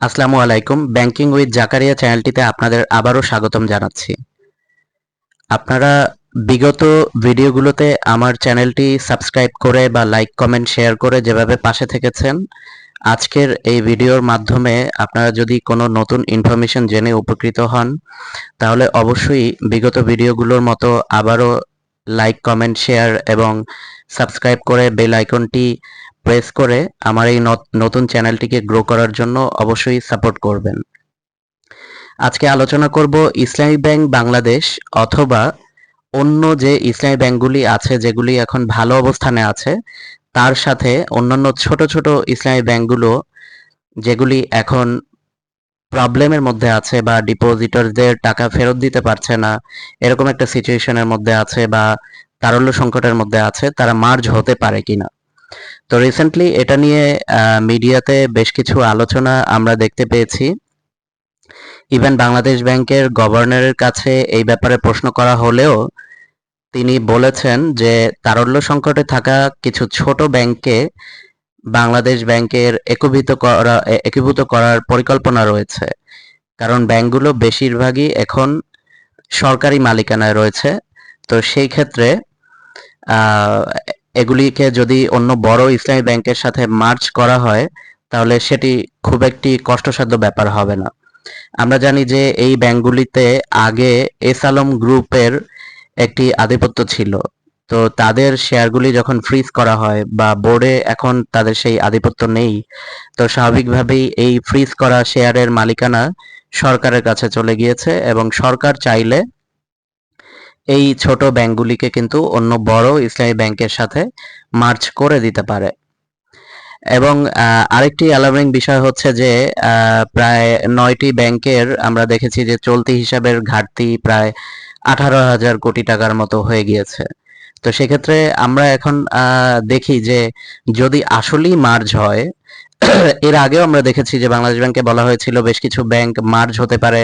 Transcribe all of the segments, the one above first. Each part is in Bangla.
আসসালামু আলাইকুম। ব্যাংকিং উইথ জাকারিয়া চ্যানেলটিতে আপনাদের আবারও স্বাগতম জানাচ্ছি। আপনারা বিগত ভিডিওগুলোতে আমার চ্যানেলটি সাবস্ক্রাইব করে বা লাইক, কমেন্ট, শেয়ার করে যেভাবে পাশে থেকেছেন, আজকের এই ভিডিওর মাধ্যমে আপনারা যদি কোনো নতুন ইনফরমেশন জেনে উপকৃত হন, তাহলে অবশ্যই বিগত ভিডিওগুলোর মতো আবারও লাইক, কমেন্ট, শেয়ার এবং সাবস্ক্রাইব করে বেল আইকনটি প্রেস করে আমার এই নত- নতুন চ্যানেলটিকে গ্রো করার জন্য অবশ্যই সাপোর্ট করবেন। আজকে আলোচনা করব ইসলামী ব্যাংক বাংলাদেশ অথবা অন্য যে ইসলামী ব্যাংকগুলি আছে, যেগুলি এখন ভালো অবস্থানে আছে, তার সাথে অন্যান্য ছোট ছোট ইসলামী ব্যাংকগুলো যেগুলি এখন প্রবলেমের মধ্যে আছে বা ডিপোজিটরদের টাকা ফেরত দিতে পারছে না, এরকম একটা সিচুয়েশনের মধ্যে আছে বা তারল্য সংকটের মধ্যে আছে, তারা মার্জ হতে পারে কিনা। তো রিসেন্টলি এটা নিয়ে মিডিয়াতে বেশ কিছু আলোচনা আমরা দেখতে পেয়েছি। ইভেন বাংলাদেশ ব্যাংকের গভর্নরের কাছে এই ব্যাপারে প্রশ্ন করা হলেও তিনি বলেছেন যে, তারল্য সংকটে থাকা কিছু ছোট ব্যাংকে বাংলাদেশ ব্যাংকের একীভূত করা একীভূত করার পরিকল্পনা রয়েছে। কারণ ব্যাংকগুলো বেশিরভাগই এখন সরকারি মালিকানায় রয়েছে। তো সেই ক্ষেত্রে এগুলিকে যদি অন্য বড় ইসলামী ব্যাংকের সাথে মার্চ করা হয়, তাহলে সেটি খুব একটি কষ্টসাধ্য ব্যাপার হবে না। আমরা জানি যে এই ব্যাংকগুলিতে আগে এস আলম গ্রুপের একটি আধিপত্য ছিল। তো তাদের শেয়ারগুলি যখন ফ্রিজ করা হয় বা বোর্ডে এখন তাদের সেই আধিপত্য নেই, তো স্বাভাবিকভাবেই এই ফ্রিজ করা শেয়ারের মালিকানা সরকারের কাছে চলে গিয়েছে এবং সরকার চাইলে এই ছোট ব্যাংকগুলিকে কিন্তু অন্য বড় ইসলামী ব্যাংকের সাথে মার্চ করে দিতে পারে। এবং আরেকটি অ্যালার্মিং বিষয় হচ্ছে যে প্রায় নয়টি ব্যাংকের আমরা দেখেছি যে চলতি হিসাবের ঘাটতি প্রায় আঠারো হাজার কোটি টাকার মতো হয়ে গিয়েছে। তো সেক্ষেত্রে আমরা এখন দেখি যে যদি আসলেই মার্জ হয়, এর আগেও আমরা দেখেছি যে বাংলাদেশ ব্যাংকে বলা হয়েছিল বেশ কিছু ব্যাংক মার্জ হতে পারে।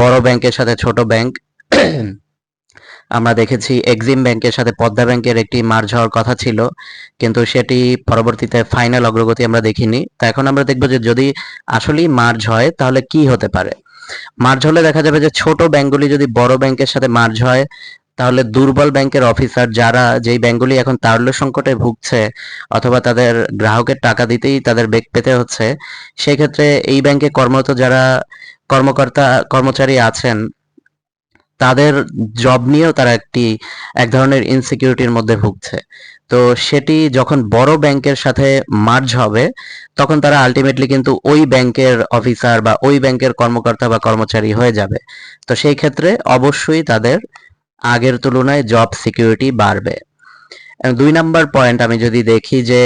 বড় ব্যাংকের সাথে ছোট ব্যাংক আমরা দেখেছি এক্সিম ব্যাংকের সাথে পদ্মা ব্যাংকের একটি মার্জ হওয়ার কথা ছিল, কিন্তু সেটি পরবর্তীতে ফাইনাল অগ্রগতি আমরা দেখিনি। তো এখন আমরা দেখব যে যদি আসলেই মার্জ হয়, তাহলে কি হতে পারে? মার্জ হলে দেখা যাবে যে ছোট ব্যাংকগুলি যদি বড় ব্যাংকের সাথে মার্জ হয়, তাহলে দুর্বল ব্যাংকের অফিসার যারা যেই ব্যাংকগুলি এখন তারল্য সংকটে ভুগছে, অথবা তাদের গ্রাহকের টাকা দিতেই তাদের বেগ পেতে হচ্ছে, সেক্ষেত্রে এই ব্যাংকে কর্মরত যারা কর্মকর্তা, কর্মচারী আছেন তাদের জব নিয়েও তারা একটি, এক ধরনের ইনসিকিউরিটির মধ্যে ভুগছে। তো সেটি যখন বড় ব্যাংকের সাথে মার্জ হবে, তখন তারা আলটিমেটলি কিন্তু ওই ব্যাংকের অফিসার বা ওই ব্যাংকের কর্মকর্তা বা কর্মচারী হয়ে যাবে। তো সেই ক্ষেত্রে অবশ্যই তাদের আগের তুলনায় জব সিকিউরিটি বাড়বে। দুই নাম্বার পয়েন্ট আমি যদি দেখি যে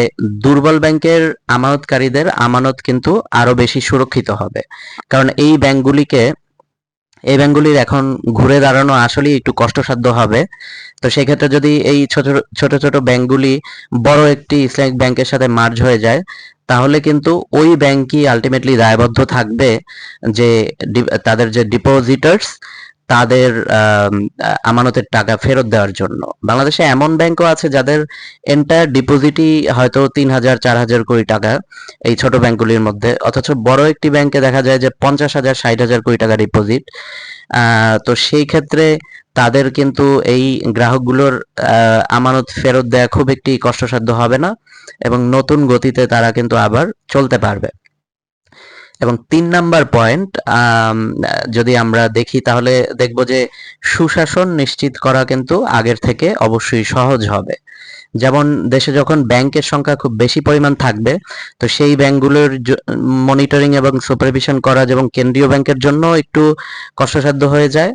দুর্বল ব্যাংকের আমানতকারীদের আমানত কিন্তু আরও বেশি সুরক্ষিত হবে। কারণ এই ব্যাংকগুলিকে এই ব্যাংকগুলির এখন ঘুরে দাঁড়ানো আসলেই একটু কষ্টসাধ্য হবে। তো সেক্ষেত্রে যদি এই ছোট ছোট ছোট ব্যাংকগুলি বড় একটি ইসলামিক ব্যাংকের সাথে মার্জ হয়ে যায়, তাহলে কিন্তু ওই ব্যাংকই আলটিমেটলি দায়বদ্ধ থাকবে যে, তাদের যে ডিপোজিটার্স তাদের আমানতের টাকা ফেরত দেওয়ার জন্য। বাংলাদেশে এমন ব্যাংকও আছে যাদের এন্টায়ার ডিপোজিটই হয়তো তিন হাজার, চার হাজার কোটি টাকা এই ছোট ব্যাংকগুলির মধ্যে। অথচ বড় একটি ব্যাংকে দেখা যায় যে পঞ্চাশ হাজার, ষাট হাজার কোটি টাকা ডিপোজিট তো সেই ক্ষেত্রে তাদের কিন্তু এই গ্রাহকগুলোর আমানত ফেরত দেওয়া খুব একটি কষ্টসাধ্য হবে না এবং নতুন গতিতে তারা কিন্তু আবার চলতে পারবে। এবং তিন নাম্বার পয়েন্ট যদি আমরা দেখি তাহলে দেখব যে সুশাসন নিশ্চিত করা কিন্তু আগের থেকে অবশ্যই সহজ হবে। যেমন দেশে যখন ব্যাংকের সংখ্যা খুব বেশি পরিমাণ থাকবে, তো সেই ব্যাংকগুলোর মনিটরিং এবং সুপারভিশন করা যেমন কেন্দ্রীয় ব্যাংকের জন্য একটু কষ্টসাধ্য হয়ে যায়।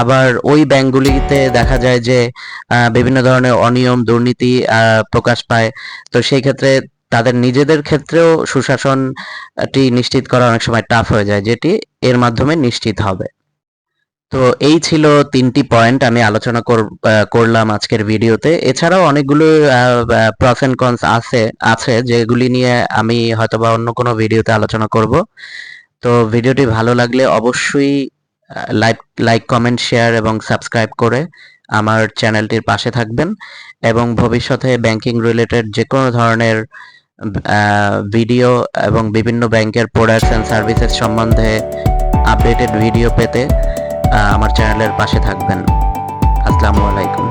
আবার ওই ব্যাংকগুলিতে দেখা যায় যে বিভিন্ন ধরনের অনিয়ম, দুর্নীতি প্রকাশ পায়। তো সেই ক্ষেত্রে তাদের নিজেদের ক্ষেত্রেও সুশাসনটি নিশ্চিত করা অনেক সময় টাফ হয়ে যায়, যেটি এর মাধ্যমে নিশ্চিত হবে। তো এই ছিল তিনটি পয়েন্ট আমি আলোচনা করলাম আজকের ভিডিওতে। এছাড়াও অনেকগুলো প্রস এন্ড কনস আছে আছে, যেগুলি নিয়ে আমি হয়তোবা অন্য কোনো ভিডিওতে আলোচনা করব। তো ভিডিওটি ভালো লাগলে অবশ্যই লাইক লাইক কমেন্ট শেয়ার এবং সাবস্ক্রাইব করে আমার চ্যানেলটির পাশে থাকবেন। এবং ভবিষ্যতে ব্যাংকিং রিলেটেড যে কোনো ধরনের ভিডিও এবং বিভিন্ন ব্যাংকের প্রোডাক্টস অ্যান্ড সার্ভিসেস সম্বন্ধে আপডেটেড ভিডিও পেতে আমার চ্যানেলের পাশে থাকবেন। আসসালামু আলাইকুম।